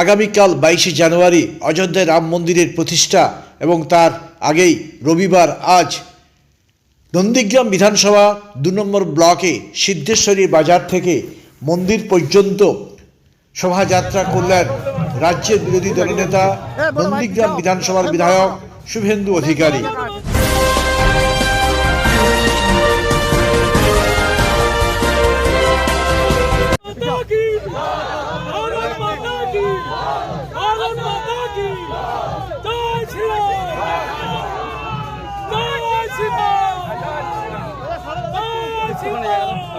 আগামীকাল বাইশে জানুয়ারি অযোধ্যায় রাম মন্দিরের প্রতিষ্ঠা এবং তার আগেই রবিবার আজ নন্দীগ্রাম বিধানসভা দু নম্বর ব্লকে সিদ্ধেশ্বরী বাজার থেকে মন্দির পর্যন্ত শোভাযাত্রা করলেন রাজ্যের বিরোধী দলনেতা নন্দীগ্রাম বিধানসভার বিধায়ক শুভেন্দু অধিকারী।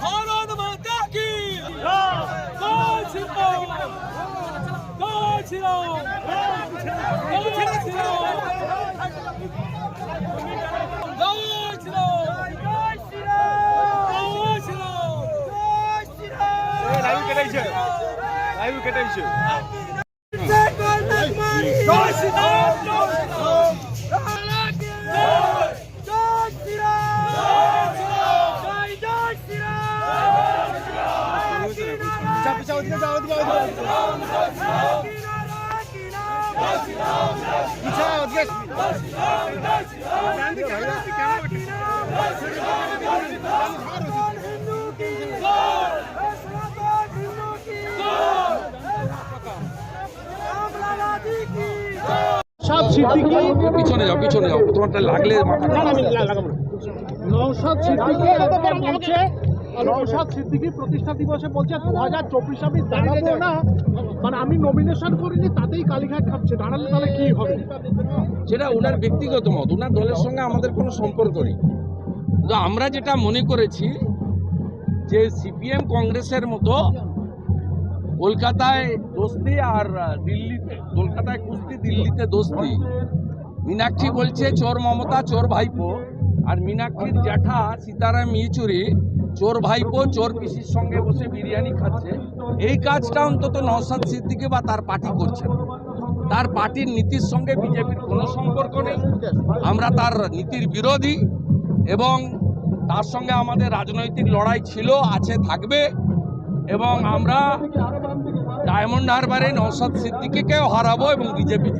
ভারত মাতা কি કટાઈ છે લાઈવ કટાઈ છે Thank you. সিদ্দিকি পিছনে যাও পিছনে যাও। তোমারটা লাগলে মাথা প্রতিষ্ঠা দিবসে না। মানে আমি নমিনেশন করিনি তাতেই কালীঘাট হবে? সেটা ওনার ব্যক্তিগত মত। ওনার দলের সঙ্গে আমাদের কোনো সম্পর্ক নেই। আমরা যেটা মনে করেছি যে সিপিএম কংগ্রেসের মতো কলকাতায় দোস্তি আর দিল্লিতে। কলকাতায় কুস্তি, দিল্লিতে দোস্তি। মীনাক্ষী বলছে, চোর মমতা, চোর ভাইপো। আর মীনাক্ষীর জ্যাঠা সীতারাম ইয়েচুরি, চোর ভাইপো, চোর পিসির সঙ্গে বসে বিরিয়ানি খাচ্ছে। এই কাজটা অন্তত নওসাদ সিদ্দিকি বা তার পার্টি করছে তার পার্টির নীতির সঙ্গে বিজেপির কোনো সম্পর্ক নেই। আমরা তার নীতির বিরোধী এবং তার সঙ্গে আমাদের রাজনৈতিক লড়াই ছিল, আছে, থাকবে। এবং আমরা ডায়মন্ড হারবারে নওসাদ সিদ্দিকিকেও হারাবো এবং বিজেপি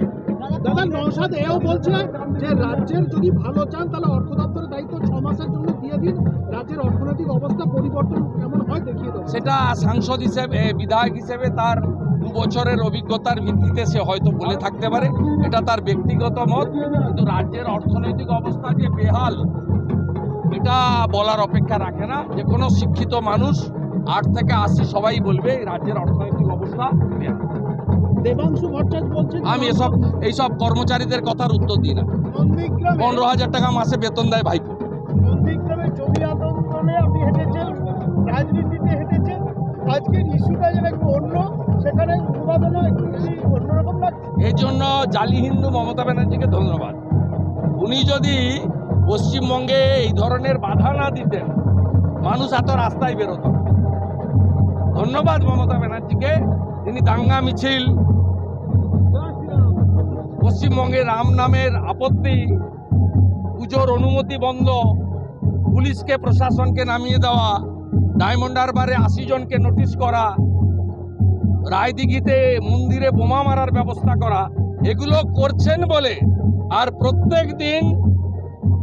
দাদা নৌসাদ এও বলছে যে রাজ্যের যদি ভালো চান তাহলে অর্থ দপ্তরের দায়িত্ব ছ মাসের জন্য দিয়ে দিন। রাজ্যের অর্থনৈতিক অবস্থা পরিবর্তন কেমন হয় দেখিয়ে দেবো সেটা সাংসদ হিসেবে বিধায়ক হিসেবে তার দু বছরের অভিজ্ঞতার ভিত্তিতে সে হয়তো বলে থাকতে পারে। এটা তার ব্যক্তিগত মত। কিন্তু রাজ্যের অর্থনৈতিক অবস্থা যে বেহাল এটা বলার অপেক্ষা রাখে না। যে কোনো শিক্ষিত মানুষ আট থেকে আশি সবাই বলবে এই রাজ্যের অর্থনৈতিক অবস্থা। দেবাংশু ভট্টাচার্য বলছেন আমি এসব এইসব কর্মচারীদের কথার উত্তর দিই না পনেরো হাজার টাকা মাসে বেতন দেয় ভাইপো রাজনীতিতে হেঁটেছেন আজকের ইস্যুটা যেন একটু অন্য সেখানে উন্মাদনা একটু অন্যরকম লাগছে এই জন্য জালি হিন্দু মমতা ব্যানার্জিকে ধন্যবাদ উনি যদি পশ্চিমবঙ্গে এই ধরনের বাধা না দিতেন মানুষ এত রাস্তায় বেরোত। ধন্যবাদ মমতা ব্যানার্জিকে। তিনি দাঙ্গা মিছিল পশ্চিমবঙ্গে রাম নামের আপত্তি, পুজোর অনুমতি বন্ধ, পুলিশকে, প্রশাসনকে নামিয়ে দেওয়া, ডায়মন্ড হারবারে আশি জনকে নোটিশ করা, রায়দিঘিতে মন্দিরে বোমা মারার ব্যবস্থা করা, এগুলো করছেন বলে আর প্রত্যেক দিন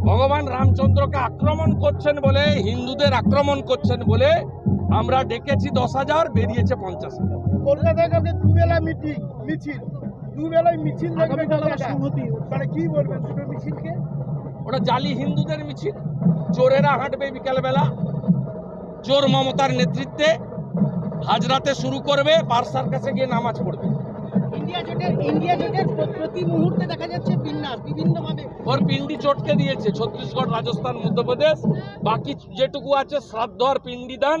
ভগবান রামচন্দ্রকে আক্রমণ করছেন বলে, হিন্দুদের আক্রমণ করছেন বলে আমরা ডেকেছি দশ হাজার বেরিয়েছে পঞ্চাশ হাজার। কলকাতায় কালকে দুবেলা মিটিং মিছিল। দুবেলায় মিছিল কলকাতা মানে কি বলবেন দুটো মিছিলকে? ওটা জালি হিন্দুদের মিছিল। চোরেরা হাঁটবে বিকালবেলা। চোর মমতার নেতৃত্বে হাজরাতে শুরু করবে বারসার কাছে গিয়ে নামাজ পড়বে। ইন্ডিয়া জোটের ইন্ডিয়া জোটের প্রতি মুহূর্তে দেখা যাচ্ছে বিন্যাস বিভিন্নভাবে। ওর পিন্ডি চটকে দিয়েছে ছত্তিশগড় রাজস্থান মধ্যপ্রদেশ। বাকি যেটুকু আছে শ্রাদ্ধ আর পিন্ডি দান।